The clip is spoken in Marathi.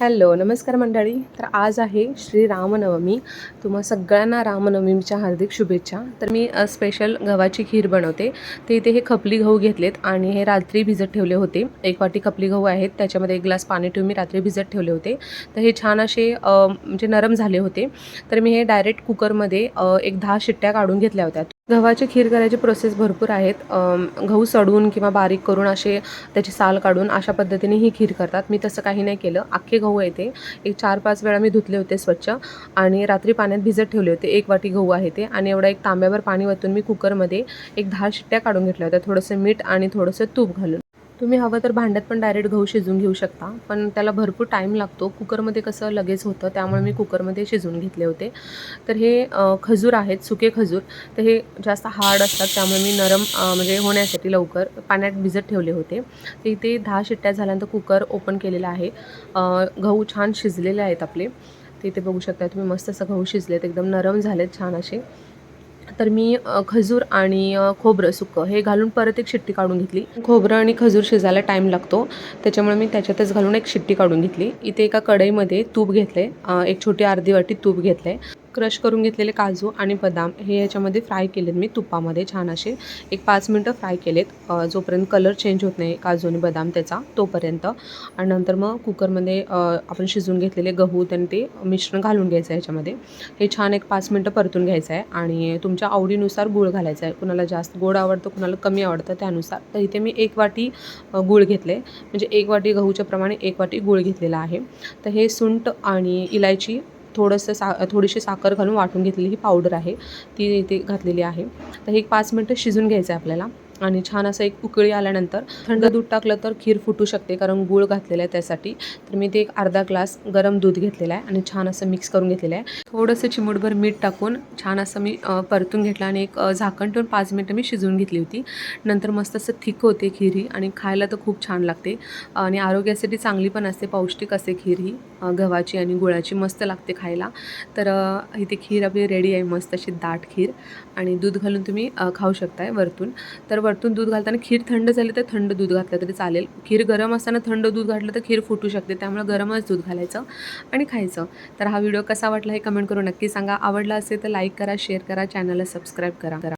हॅलो नमस्कार मंडळी. तर आज आहे श्री रामनवमी. तुम्हा सगळ्यांना रामनवमीच्या हार्दिक शुभेच्छा. तर मी स्पेशल गव्हाची खीर बनवते. ते इथे हे खपली गहू घेतलेत आणि हे रात्री भिजत ठेवले होते. एक वाटी खपली गहू आहेत. त्याच्यामध्ये एक ग्लास पाणी ठेवून मी रात्री भिजत ठेवले होते. तर हे छान असे म्हणजे नरम झाले होते. तर मी हे डायरेक्ट कुकरमध्ये एक दहा शिट्ट्या काढून घेतल्या होत्या. गव्हाची खीर करायची प्रोसेस भरपूर आहेत. गहू सडवून किंवा बारीक करून असे त्याची साल काढून अशा पद्धतीने ही खीर करतात. मी तसं काही नाही केलं. अख्खे गहू आहे ते. एक चार पाच वेळा मी धुतले होते स्वच्छ आणि रात्री पाण्यात भिजत ठेवले होते. एक वाटी गहू आहे ते आणि एवढा एक तांब्यावर पाणी वतून मी कुकरमध्ये एक दहा शिट्ट्या काढून घेतल्या होत्या. थोडंसं मीठ आणि थोडंसं तूप घालून. तुम्ही हवं तर भांड्यात पण डायरेक्ट गहू शिजून घेऊ शकता. पण त्याला भरपूर टाईम लागतो. कुकरमध्ये कसं लगेच होतं त्यामुळे मी कुकरमध्ये शिजवून घेतले होते. तर हे खजूर आहेत सुके खजूर. तर हे जास्त हार्ड असतात त्यामुळे मी नरम म्हणजे होण्यासाठी लवकर पाण्यात भिजत ठेवले होते. तर इथे दहा शिट्ट्या झाल्यानंतर कुकर ओपन केलेला आहे. गहू छान शिजलेले आहेत आपले. ते इथे बघू शकता तुम्ही मस्त असं गहू शिजलेत एकदम नरम झालेत छान असे. तर मी खजूर आणि खोबरं सुकं हे घालून परत एक शिट्टी काढून घेतली. खोबरं आणि खजूर शिजायला टाईम लागतो. त्याच्यामुळे मी त्याच्यातच घालून एक शिट्टी काढून घेतली. इथे एका कढईमध्ये तूप घेतले एक छोटी अर्धी वाटी तूप घेतले क्रश करून घेतलेले काजू आणि बदाम हे याच्यामध्ये फ्राय केलेत. मी तुपामध्ये छान असे एक पाच मिनटं फ्राय केलेत. जोपर्यंत कलर चेंज होत नाही काजू आणि बदाम त्याचा तोपर्यंत. आणि नंतर मग कुकरमध्ये आपण शिजवून घेतलेले गहू त्यांनी ते मिश्रण घालून घ्यायचं आहे याच्यामध्ये. हे छान एक पाच मिनटं परतून घ्यायचं आहे आणि तुमच्या आवडीनुसार गूळ घालायचा आहे. कुणाला जास्त गोड आवडतं कुणाला कमी आवडतं त्यानुसार. तर इथे मी एक वाटी गूळ घेतले. म्हणजे एक वाटी गहूच्या प्रमाणे एक वाटी गूळ घेतलेला आहे. तर हे सुंट आणि इलायची थोडंसं सा थोडीशी साखर घालून वाटून घेतलेली ही पावडर आहे. ती इथे घातलेली आहे. तर हे एक पाच मिनटं शिजून घ्यायचं आहे आपल्याला. आणि छान असं एक उकळी आल्यानंतर थंड दूध टाकलं तर खीर फुटू शकते कारण गूळ घातलेला आहे त्यासाठी. तर मी ते एक अर्धा ग्लास गरम दूध घेतलेलं आहे आणि छान असं मिक्स करून घेतलेलं आहे. थोडंसं चिमूटभर मीठ टाकून छान असं मी परतून घेतलं आणि एक झाकण ठेवून पाच मिनटं मी शिजवून घेतली होती. नंतर मस्त असं थिक होते खीर ही आणि खायला तर खूप छान लागते. आणि आरोग्यासाठी चांगली पण असते पौष्टिक असते खीर ही गव्हाची आणि गुळाची मस्त लागते खायला. तर इथे खीर आपली रेडी आहे मस्त अशी दाट खीर. आणि दूध घालून तुम्ही खाऊ शकताय वरतून. तर वरतून दूध घालताना खीर थंड झाली तर थंड दूध घातलं तरी चालेल. खीर गरम असताना थंड दूध घातलं तर खीर फुटू शकते त्यामुळे गरमच दूध घालायचं आणि खायचं. तर हा व्हिडिओ कसा वाटला हे कमेंट करून नक्की सांगा. आवडला असेल तर लाईक करा शेअर करा चॅनलला सबस्क्राईब करा करा.